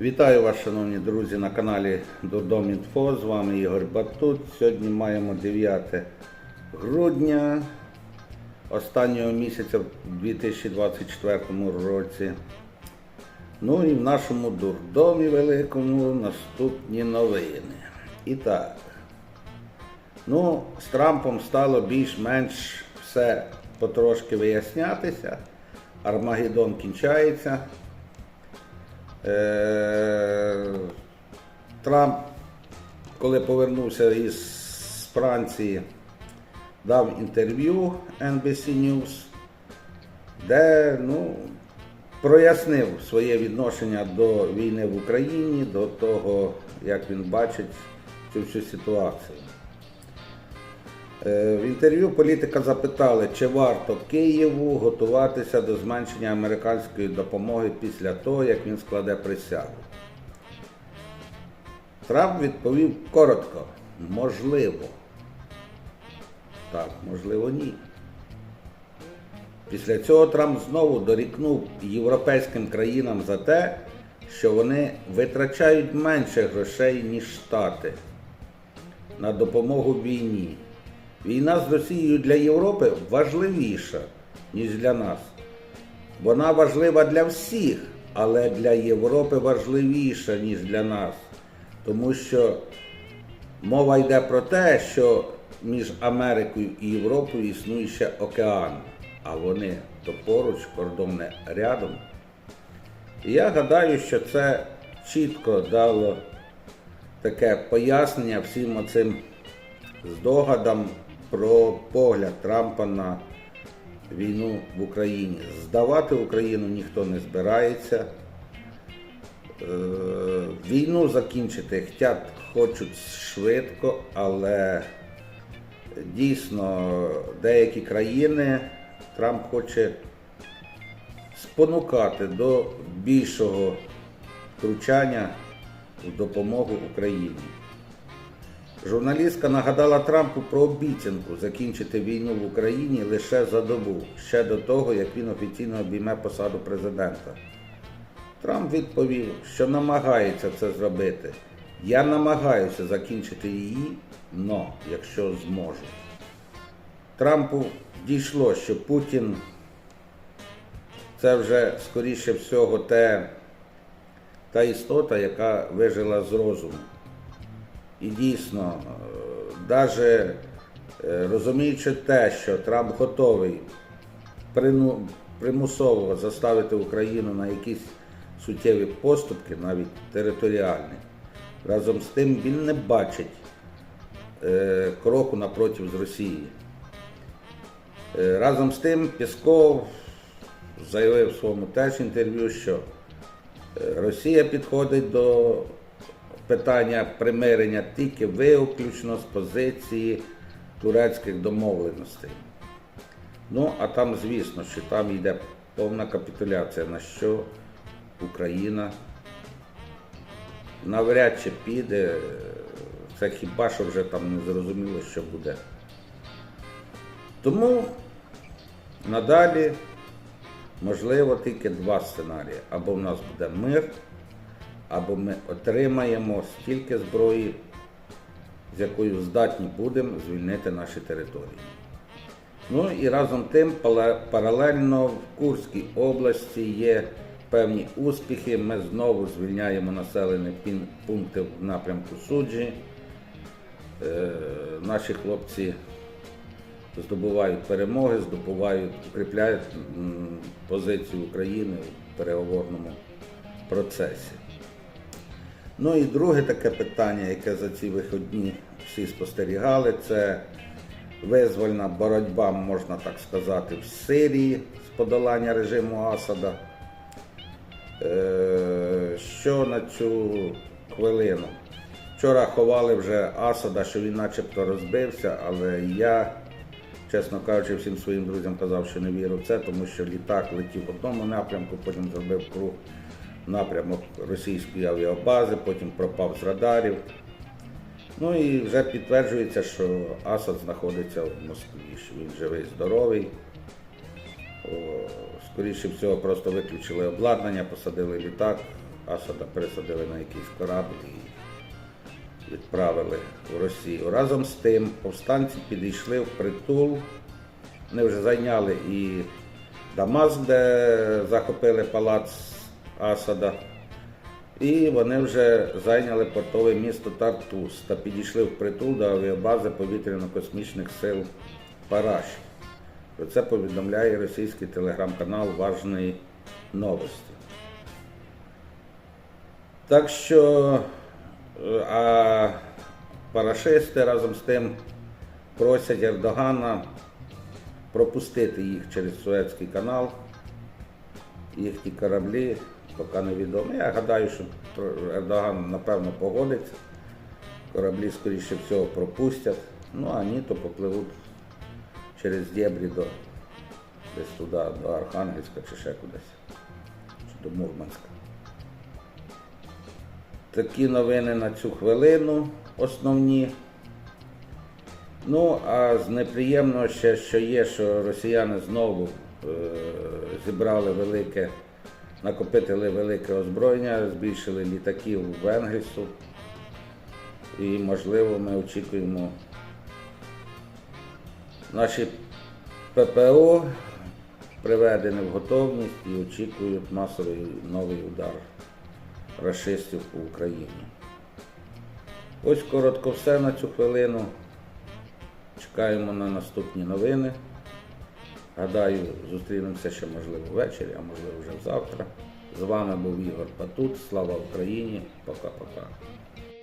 Вітаю вас, шановні друзі, на каналі Дурдом Інфо. З вами Ігор Батут. Сьогодні маємо 9 грудня останнього місяця в 2024 році. Ну і в нашому дурдомі великому наступні новини. І так. Ну, з Трампом стало більш-менш все потрошки вияснятися. Армагеддон кінчається. Е, Трамп, коли повернувся із Франції, дав інтерв'ю NBC News, де ну, прояснив своє відношення до війни в Україні, до того, як він бачить цю всю ситуацію. Е, В інтерв'ю політика запитали, чи варто Києву готуватися до зменшення американської допомоги після того, як він складе присягу. Трамп відповів коротко, можливо. Так, можливо, ні. Після цього Трамп знову дорікнув європейським країнам за те, що вони витрачають менше грошей, ніж Штати на допомогу війні. Війна з Росією для Європи важливіша, ніж для нас. Вона важлива для всіх, але для Європи важливіша, ніж для нас. Тому що мова йде про те, що між Америкою і Європою існує ще океан, а вони то поруч, кордон не рядом. І я гадаю, що це чітко дало таке пояснення всім оцим здогадам про погляд Трампа на війну в Україні. Здавати Україну ніхто не збирається. Е, Війну закінчити хотять, хочуть швидко, але дійсно деякі країни Трамп хоче спонукати до більшого втручання в допомогу Україні. Журналістка нагадала Трампу про обіцянку закінчити війну в Україні лише за добу, ще до того, як він офіційно обійме посаду президента. Трамп відповів, що намагається це зробити. Я намагаюся закінчити її, но якщо зможу. Трампу дійшло, що Путін це вже скоріше всього те, та істота, яка вижила з розуму. І дійсно, навіть розуміючи те, що Трамп готовий примусово заставити Україну на якісь суттєві поступки, навіть територіальні, разом з тим він не бачить е, кроку напротив з Росії. Е, Разом з тим Пісков заявив в своєму теж інтерв'ю, що е, Росія підходить до питання примирення тільки виключно з позиції турецьких домовленостей. Ну, а там, звісно, що там йде повна капітуляція, на що Україна навряд чи піде. Це хіба що вже там не зрозуміло, що буде. Тому надалі можливо тільки два сценарії. Або в нас буде мир, або ми отримаємо стільки зброї, з якою здатні будемо звільнити наші території. Ну і разом тим паралельно в Курській області є певні успіхи. Ми знову звільняємо населені пункти в напрямку суджі. Е, Наші хлопці здобувають перемоги, здобувають, укріпляють позицію України в переговорному процесі. Ну і друге таке питання, яке за ці виходні всі спостерігали, це визвольна боротьба, можна так сказати, в Сирії з подолання режиму Асада. Е, Що на цю хвилину? Вчора ховали вже Асада, що він начебто розбився, але я, чесно кажучи, всім своїм друзям казав, що не вірю в це, тому що літак летів в одному напрямку, потім зробив круг напрямок російської авіабази, потім пропав з радарів. Ну і вже підтверджується, що Асад знаходиться в Москві, що він живий, здоровий. Скоріше всього, просто виключили обладнання, посадили літак, Асада пересадили на якийсь корабль і відправили в Росію. Разом з тим повстанці підійшли в притул. Вони вже зайняли і Дамаск, де захопили палац Асада. І вони вже зайняли портове місто Тартус та підійшли в притул до авіабази повітряно-космічних сил Параш. Про це повідомляє російський телеграм-канал Важної новості. Так що а парашисти разом з тим просять Ердогана пропустити їх через Суецький канал, їхні кораблі, поки невідомо. Я гадаю, що Ердоган напевно погодиться. Кораблі, скоріше всього, пропустять, ну а ні, то попливуть через дєбрі до десь туди, до Архангельська чи ще кудись, чи до Мурманська. Такі новини на цю хвилину основні. Ну, а з неприємного ще, що є, що росіяни знову е, зібрали велике, накопитили велике озброєння, збільшили літаків в Енгельсу. І, можливо, ми очікуємо наші ППО приведені в готовність і очікують масовий новий удар рашистів по Україні. Ось коротко все на цю хвилину. Чекаємо на наступні новини. Гадаю, зустрінемося ще можливо ввечері, а можливо вже завтра. З вами був Ігор Патут. Слава Україні! Пока-пока.